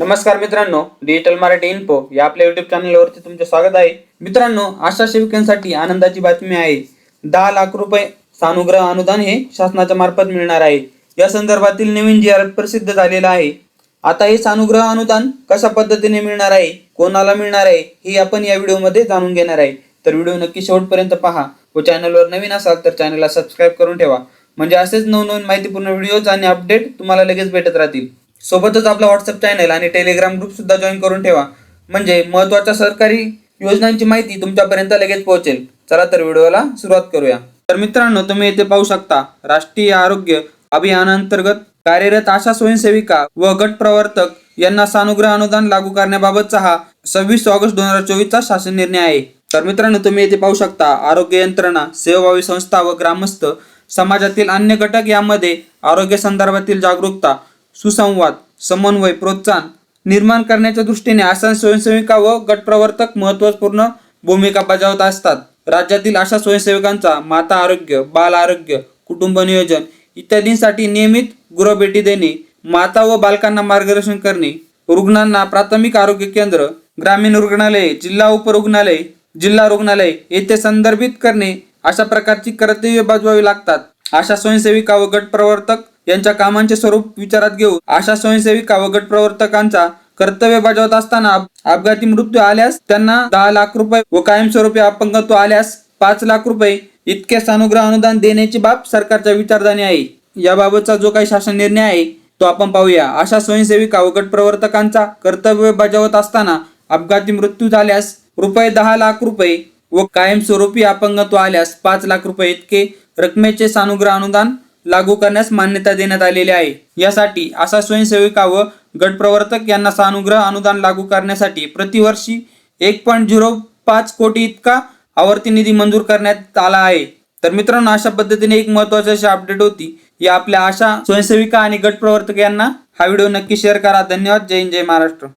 नमस्कार मित्रांनो digital Marathi info या आपल्या युट्यूब चॅनलवरती तुमचे स्वागत आहे. मित्रांनो आशा सेविकांसाठी आनंदाची बातमी आहे. दहा लाख रुपये सानुग्रह अनुदान हे शासनाच्या मार्फत मिळणार आहे. या संदर्भातील नवीन जी आर प्रसिद्ध झालेला आहे. आता हे सानुग्रह अनुदान कशा पद्धतीने मिळणार आहे? कोणाला मिळणार आहे? हे आपण या व्हिडिओमध्ये जाणून घेणार आहे. तर व्हिडिओ नक्की शेवटपर्यंत पहा व चॅनलवर नवीन असाल तर चॅनलला सबस्क्राईब करून ठेवा. म्हणजे असेच नवनवीन माहितीपूर्ण व्हिडिओज आणि अपडेट तुम्हाला लगेच भेटत राहतील. सोबतच आपला व्हॉट्सअप चॅनल आणि टेलिग्राम ग्रुप सुद्धा जॉईन करून ठेवा. म्हणजे महत्त्वाच्या सरकारी योजनांची माहिती तुमच्यापर्यंत लगेच पोहोचेल. चला तर व्हिडिओला सुरुवात करूया. तर मित्रांनो तुम्ही येथे पाहू शकता राष्ट्रीय आरोग्य अभियानांतर्गत कार्यरत आशा स्वयंसेविका व गट प्रवर्तक यांना सानुग्रह अनुदान लागू करण्याबाबतचा हा सव्वीस ऑगस्ट दोन हजार चोवीसचा शासन निर्णय आहे. तर मित्रांनो तुम्ही येथे पाहू शकता आरोग्य यंत्रणा सेवाभावी संस्था व ग्रामस्थ समाजातील अन्य घटक यामध्ये आरोग्य संदर्भातील जागरूकता सुसंवाद समन्वय प्रोत्साहन निर्माण करण्याच्या दृष्टीने आसान स्वयंसेविका व गटप्रवर्तक महत्त्वपूर्ण महत्त्वपूर्ण भूमिका बजावत असतात. राज्यातील अशा स्वयंसेवकांचा माता आरोग्य बाल आरोग्य कुटुंब नियोजन इत्यादींसाठी नियमित गृहभेटी देणे माता व बालकांना मार्गदर्शन करणे रुग्णांना प्राथमिक आरोग्य केंद्र ग्रामीण रुग्णालये जिल्हा उपरुग्णालय जिल्हा रुग्णालय येथे संदर्भित करणे अशा प्रकारची कर्तव्य बजवावी लागतात. आशा स्वयंसेविका व गट प्रवर्तक यांच्या कामांचे स्वरूप विचारात घेऊन आशा स्वयंसेविका व गट प्रवर्तकांचा कर्तव्य बजावत असताना अपघाती मृत्यू आल्यास त्यांना दहा लाख रुपये व कायमस्वरूपी अपंगत्व आल्यास पाच लाख रुपये इतके सानुग्रह अनुदान देण्याची बाब सरकारच्या विचारधानी आहे. याबाबतचा जो काही शासन निर्णय आहे तो आपण पाहूया. अशा स्वयंसेविका व गट प्रवर्तकांचा कर्तव्य बजावत असताना अपघाती मृत्यू झाल्यास रुपये दहा लाख रुपये व कायमस्वरूपी अपंगत्व आल्यास पाच लाख रुपये इतके रकमेचे सानुग्रह अनुदान लागू करण्यास मान्यता देण्यात आलेली आहे. यासाठी आशा स्वयंसेविका व गटप्रवर्तक यांना सानुग्रह अनुदान लागू करण्यासाठी प्रतिवर्षी एक पॉईंट झिरो पाच कोटी इतका आवर्ती निधी मंजूर करण्यात आला आहे. तर मित्रांनो अशा पद्धतीने एक महत्वाची अशी अपडेट होती. या आपल्या आशा स्वयंसेविका आणि गट प्रवर्तक यांना हा व्हिडिओ नक्की शेअर करा. धन्यवाद. जय हिंद जय महाराष्ट्र.